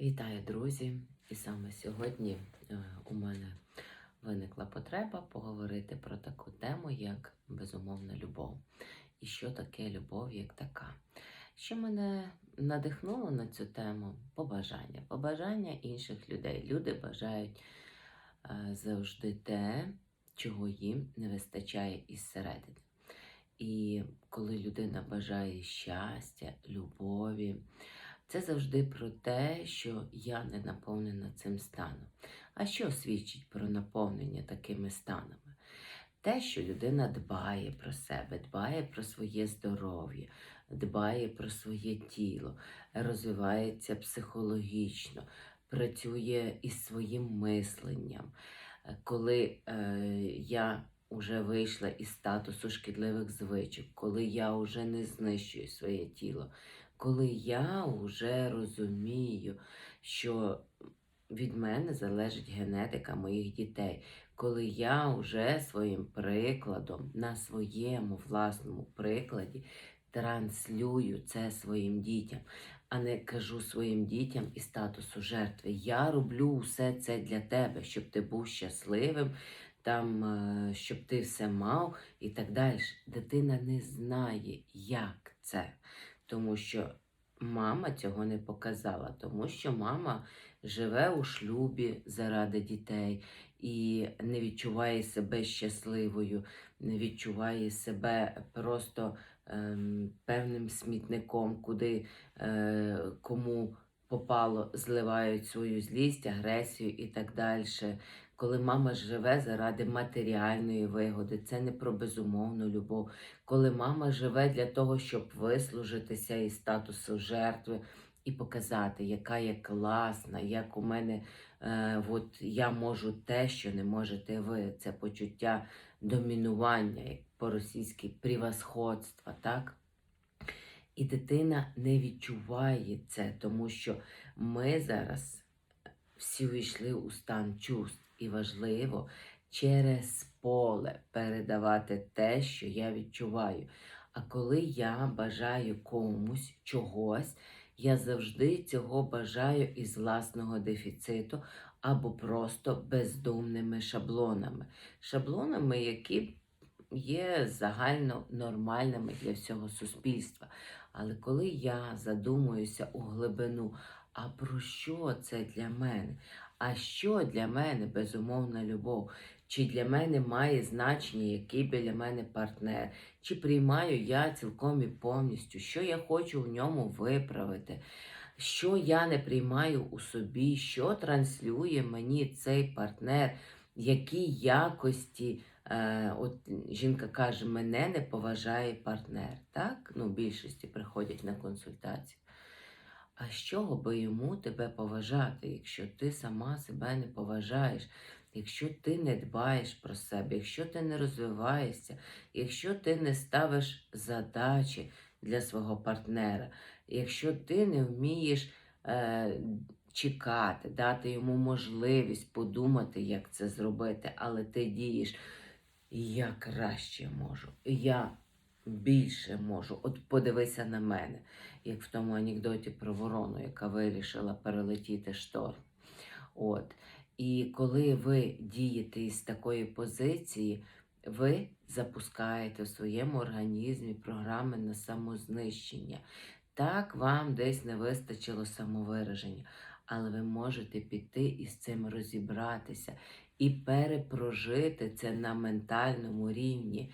Вітаю, друзі! І саме сьогодні е, у мене виникла потреба поговорити про таку тему, як безумовна любов. І що таке любов як така. Що мене надихнуло на цю тему? Побажання. Побажання інших людей. Люди бажають е, завжди те, чого їм не вистачає із середини. І коли людина бажає щастя, любові, це завжди про те, що я не наповнена цим станом. А що свідчить про наповнення такими станами? Те, що людина дбає про себе, дбає про своє здоров'я, дбає про своє тіло, розвивається психологічно, працює із своїм мисленням. Коли е, я вже вийшла із статусу шкідливих звичок, коли я вже не знищую своє тіло, коли я вже розумію, що від мене залежить генетика моїх дітей, коли я вже своїм прикладом, на своєму власному прикладі транслюю це своїм дітям, а не кажу своїм дітям із статусу жертви. Я роблю все це для тебе, щоб ти був щасливим, там, е, щоб ти все мав і так далі. Дитина не знає, як це. Тому що мама цього не показала, тому що мама живе у шлюбі заради дітей і не відчуває себе щасливою, не відчуває себе просто ем, певним смітником, куди е, кому попало, зливають свою злість, агресію і так далі. Коли мама живе заради матеріальної вигоди, це не про безумовну любов. Коли мама живе для того, щоб вислужитися із статусу жертви і показати, яка я класна, як у мене е, от я можу те, що не можете ви. Це почуття домінування, як по-російськи превосходства, так? І дитина не відчуває це, тому що ми зараз всі увійшли у стан чувств. І важливо через поле передавати те, що я відчуваю. А коли я бажаю комусь чогось, я завжди цього бажаю із власного дефіциту або просто бездумними шаблонами. Шаблонами, які є загально нормальними для всього суспільства. Але коли я задумуюся у глибину, а про що це для мене? А що для мене безумовна любов? Чи для мене має значення, який біля мене партнер? Чи приймаю я цілком і повністю, що я хочу в ньому виправити? Що я не приймаю у собі, що транслює мені цей партнер, які якості, е, от жінка каже, мене не поважає партнер. Так? Ну, більшості приходять на консультацію. А з чого би йому тебе поважати, якщо ти сама себе не поважаєш, якщо ти не дбаєш про себе, якщо ти не розвиваєшся, якщо ти не ставиш задачі для свого партнера, якщо ти не вмієш е, чекати, дати йому можливість подумати, як це зробити, але ти дієш, я краще можу, я більше можу. От подивися на мене як в тому анекдоті про ворону, яка вирішила перелетіти шторм. От. І коли ви дієте із такої позиції, ви запускаєте в своєму організмі програми на самознищення. Так, вам десь не вистачило самовираження, але ви можете піти і з цим розібратися і перепрожити це на ментальному рівні,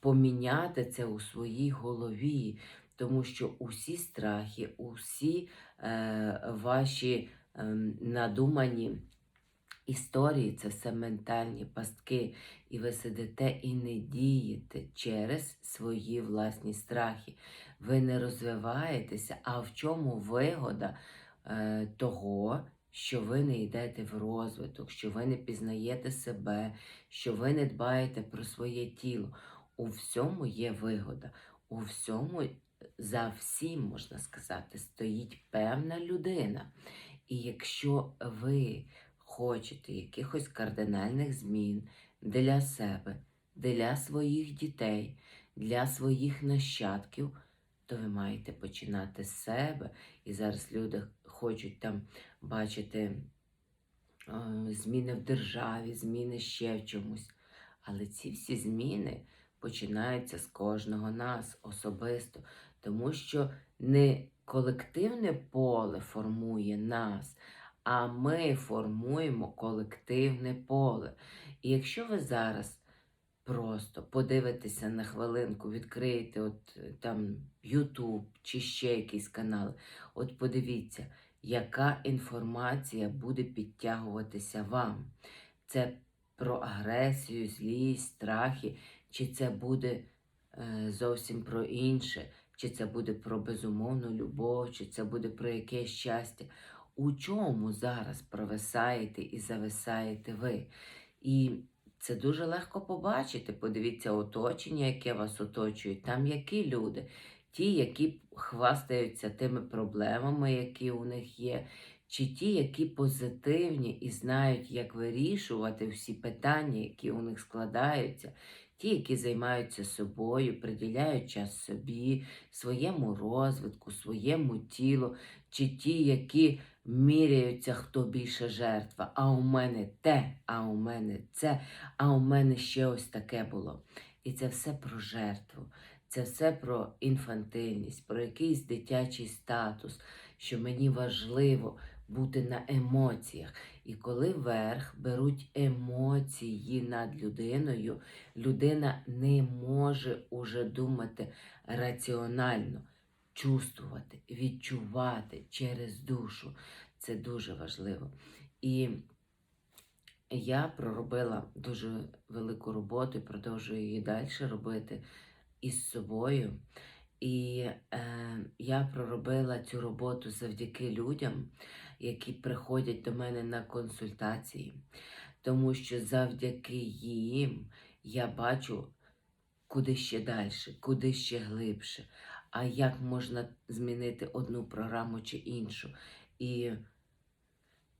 поміняти це у своїй голові, тому що усі страхи, усі е, ваші е, надумані історії це все ментальні пастки, і ви сидите і не дієте через свої власні страхи. Ви не розвиваєтеся, а в чому вигода е, того, що ви не йдете в розвиток, що ви не пізнаєте себе, що ви не дбаєте про своє тіло. У всьому є вигода, у всьому за всім, можна сказати, стоїть певна людина. І якщо ви хочете якихось кардинальних змін для себе, для своїх дітей, для своїх нащадків, то ви маєте починати з себе. І зараз люди хочуть там бачити е, зміни в державі, зміни ще в чомусь. Але ці всі зміни починаються з кожного нас особисто, тому що не колективне поле формує нас, а ми формуємо колективне поле. І якщо ви зараз просто подивитеся на хвилинку, відкриєте от е, там YouTube чи ще якийсь канал, от подивіться, яка інформація буде підтягуватися вам. Це про агресію, злість, страхи, чи це буде е, зовсім про інше, чи це буде про безумовну любов, чи це буде про якесь щастя. У чому зараз провисаєте і зависаєте ви? І це дуже легко побачити. Подивіться оточення, яке вас оточує. Там які люди? Ті, які хвастаються тими проблемами, які у них є, чи ті, які позитивні і знають, як вирішувати всі питання, які у них складаються, ті, які займаються собою, приділяють час собі, своєму розвитку, своєму тілу, чи ті, які міряються, хто більше жертва. А у мене те, а у мене це, а у мене ще ось таке було. І це все про жертву, це все про інфантильність, про якийсь дитячий статус, що мені важливо бути на емоціях. І коли верх беруть емоції над людиною, людина не може уже думати раціонально, чувствувати, відчувати через душу. Це дуже важливо. І я проробила дуже велику роботу і продовжую її далі робити із собою. І е, я проробила цю роботу завдяки людям, які приходять до мене на консультації, тому що завдяки їм я бачу, куди ще далі, куди ще глибше, а як можна змінити одну програму чи іншу. І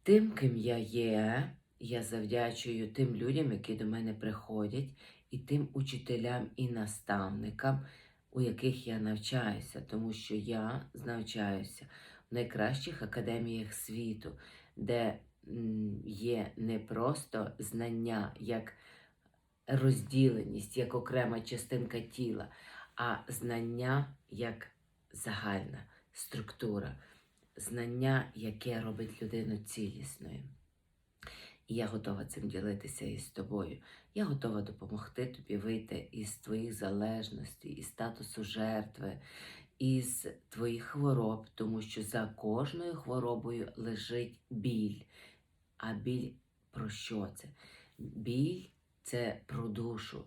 тим, ким я є, я завдячую тим людям, які до мене приходять, і тим учителям і наставникам, у яких я навчаюся, тому що я навчаюся найкращих академіях світу, де є не просто знання як розділеність, як окрема частинка тіла, а знання як загальна структура, знання, яке робить людину цілісною. І я готова цим ділитися із тобою. Я готова допомогти тобі вийти із твоїх залежностей, із статусу жертви, із твоїх хвороб, тому що за кожною хворобою лежить біль. А біль про що це? Біль це про душу.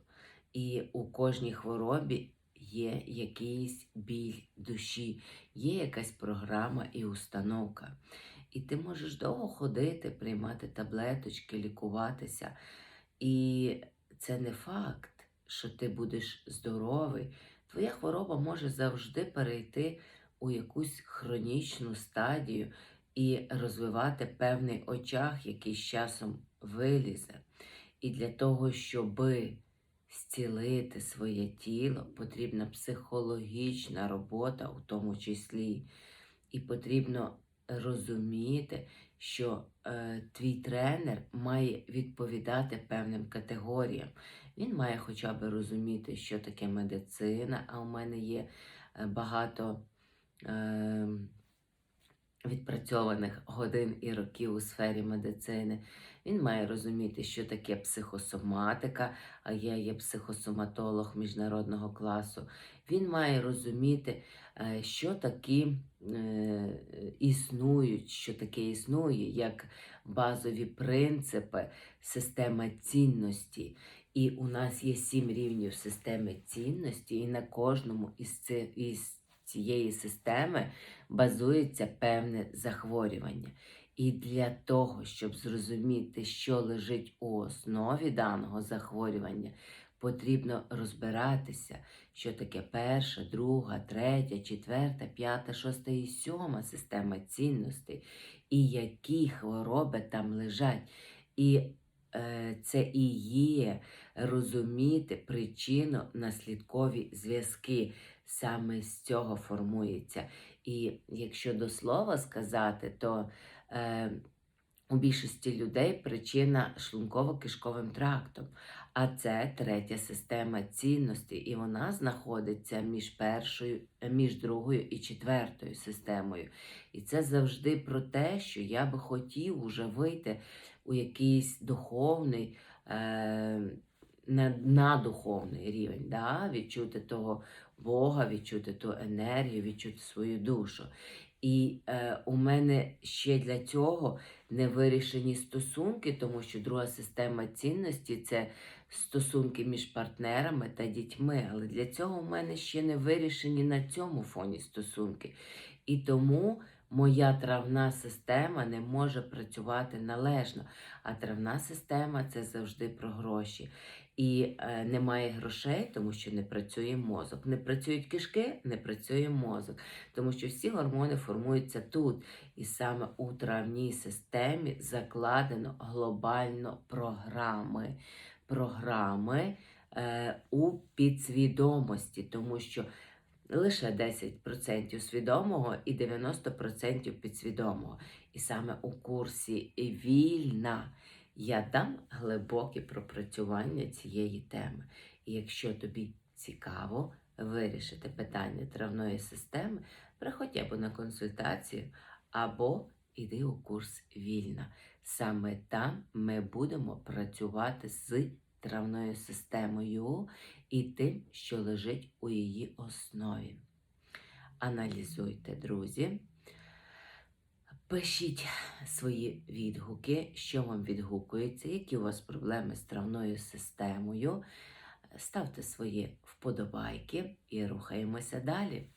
І у кожній хворобі є якийсь біль душі, є якась програма і установка. І ти можеш довго ходити, приймати таблеточки, лікуватися. І це не факт, що ти будеш здоровий. Твоя хвороба може завжди перейти у якусь хронічну стадію і розвивати певний очаг, який з часом вилізе. І для того, щоби зцілити своє тіло, потрібна психологічна робота у тому числі. І потрібно розуміти, що е, твій тренер має відповідати певним категоріям. Він має хоча б розуміти, що таке медицина, а у мене є е, багато е, відпрацьованих годин і років у сфері медицини. Він має розуміти, що таке психосоматика, а я є психосоматолог міжнародного класу. Він має розуміти, е, що такі е, існують, що таке існує, як базові принципи, система цінності. І у нас є сім рівнів системи цінності, і на кожному із, цієї системи базується певне захворювання. І для того, щоб зрозуміти, що лежить у основі даного захворювання, потрібно розбиратися, що таке перша, друга, третя, четверта, п'ята, шоста і сьома система цінностей, і які хвороби там лежать. І це і є розуміти причинно-наслідкові зв'язки. Саме з цього формується. І якщо до слова сказати, то е, у більшості людей причина шлунково-кишковим трактом. А це третя система цінностей, і вона знаходиться між першою, е, між другою і четвертою системою. І це завжди про те, що я би хотів уже вийти у якийсь духовний, е, на, духовний рівень, да? відчути того Бога, відчути ту енергію, відчути свою душу. І е, у мене ще для цього не вирішені стосунки, тому що друга система цінності це стосунки між партнерами та дітьми. Але для цього у мене ще не вирішені на цьому фоні стосунки. І тому моя травна система не може працювати належно. А травна система це завжди про гроші. І е, немає грошей, тому що не працює мозок. Не працюють кишки, не працює мозок. Тому що всі гормони формуються тут. І саме у травній системі закладено глобально програми. Програми е, у підсвідомості, тому що лише 10% свідомого і 90% підсвідомого. І саме у курсі вільна я дам глибоке пропрацювання цієї теми. І якщо тобі цікаво вирішити питання травної системи, приходь або на консультацію, або іди у курс вільна. Саме там ми будемо працювати з травною системою і тим, що лежить у її основі. Аналізуйте, друзі. Пишіть свої відгуки, що вам відгукується, які у вас проблеми з травною системою. Ставте свої вподобайки і рухаємося далі.